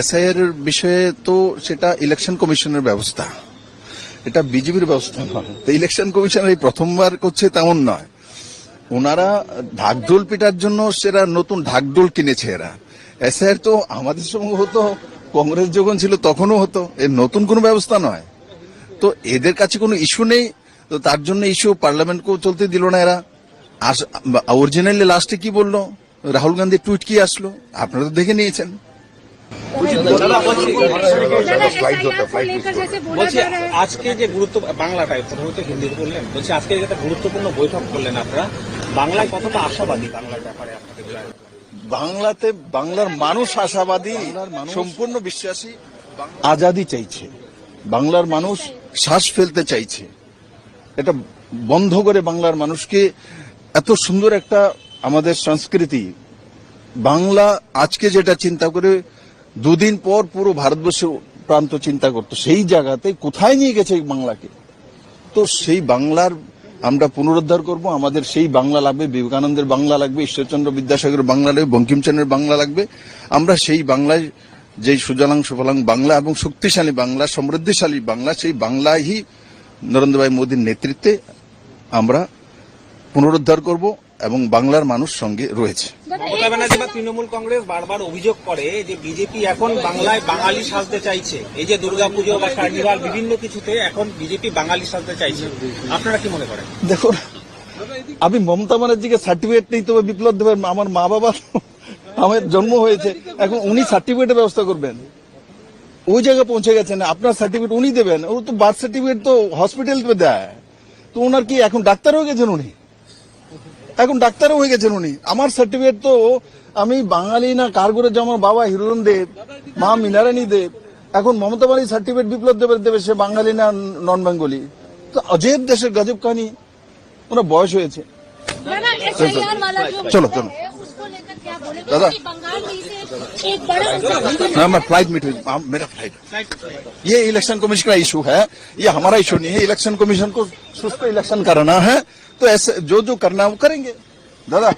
SIR বিষয়ে তো সেটা ইলেকশন কমিশনের ব্যবস্থা। এটা বিজেপির ব্যবস্থা। নয় তো ইলেকশন কমিশন এই প্রথমবার করছে তেমন নয়। ওনারা ঢাকঢোল পিটার জন্য সেরা নতুন ঢাকঢোল কিনেছে এরা। এসআইআর তো আমাদের সঙ্গে হতো, কংগ্রেস যখন ছিল তখনও হতো। এর নতুন কোনো ব্যবস্থা নয়। তো এদের কাছে কোনো ইস্যু নেই। তো তার জন্য ইস্যু পার্লামেন্টকেও চলতে দিল না এরা। অরিজিনালি লাস্টে কি বলল? রাহুল গান্ধী টুইট কি আসলো? আপনারা তো দেখে নিয়েছেন। বলছি আজকে যে গুরুত্ব বাংলাটায় প্রথমত হিন্দি বললেন বলছি আজকে একটা গুরুত্বপূর্ণ বৈঠক করলেন আপনারা বাংলায় কতটা আশাবাদী বাংলার ব্যাপারে আপনাদের বাংলাতে বাংলার মানুষ আশাবাদী সম্পূর্ণ বিশ্বাসী আজাদি চাইছে। বাংলার মানুষ শ্বাস ফেলতে চাইছে। এটা বন্ধ করে বাংলার মানুষকে এত সুন্দর একটা আমাদের সংস্কৃতি বাংলা আজকে যেটা চিন্তা করে দুদিন পর পুরো ভারতবর্ষের প্রান্ত চিন্তা করতো, সেই জায়গাতে কোথায় নিয়ে গেছে এই বাংলাকে? তো সেই বাংলার আমরা পুনরুদ্ধার করব, আমাদের সেই বাংলা লাগবে, বিবেকানন্দের বাংলা লাগবে, ঈশ্বরচন্দ্র বিদ্যাসাগরের বাংলা লাগবে, বঙ্কিমচন্দ্রের বাংলা লাগবে। আমরা সেই বাংলায় যে সুজলাং সুফলাং বাংলা এবং শক্তিশালী বাংলা, সমৃদ্ধিশালী বাংলা, সেই বাংলায় নরেন্দ্র ভাই মোদীর নেতৃত্বে আমরা পুনরুদ্ধার করব এবং বাংলার মানুষ সঙ্গে রয়েছে। মমতা ব্যানার্জি বা তৃণমূল কংগ্রেস বারবার অভিযোগ করে যে বিজেপি এখন বাংলায় বাঙালি সাজতে চাইছে। এই যে দুর্গাপুজো বা কার্নিভাল বিভিন্ন কিছুতে এখন বিজেপি বাঙালি সাজতে চাইছে। আপনারা কি মনে করেন? দেখুন, আমি মমতা ব্যানার্জিকে সার্টিফিকেট নেই তবে বিপ্লব দেবেন আমার মা বাবা আমার জন্ম হয়েছে। এখন উনি সার্টিফিকেটের ব্যবস্থা করবেন। ওই জায়গায় পৌঁছে গেছেন, আপনার সার্টিফিকেট উনি দেবেন। ও তো বার্থ সার্টিফিকেট তো হসপিটাল দেয়। তো ওনার কি এখন ডাক্তার হয়ে গেছেন উনি? এখন ডাক্তারও হয়ে গেছেন উনি। আমার সার্টিফিকেট তো আমি বাঙালি না কারগুরে যেমন বাবা হিরণ দেব মা মিনারানি দেব এখন মমতা বাড়ির সার্টিফিকেট বিপ্লব দেবের দেবে সে বাঙালি না নন বেঙ্গলি তো অজেব দেশের গজব কাহিনী ওনার বয়স হয়েছে। চলো চলো। দাদা। में फ़्लाइट मीट मेरा फ़्लाइट ये इलेक्शन कमीशन का इशू है। ये हमारा इशू नहीं है। इलेक्शन कमीशन को सुस्त इलेक्शन कराना है। तो ऐसे जो जो करना है वो करेंगे। दादा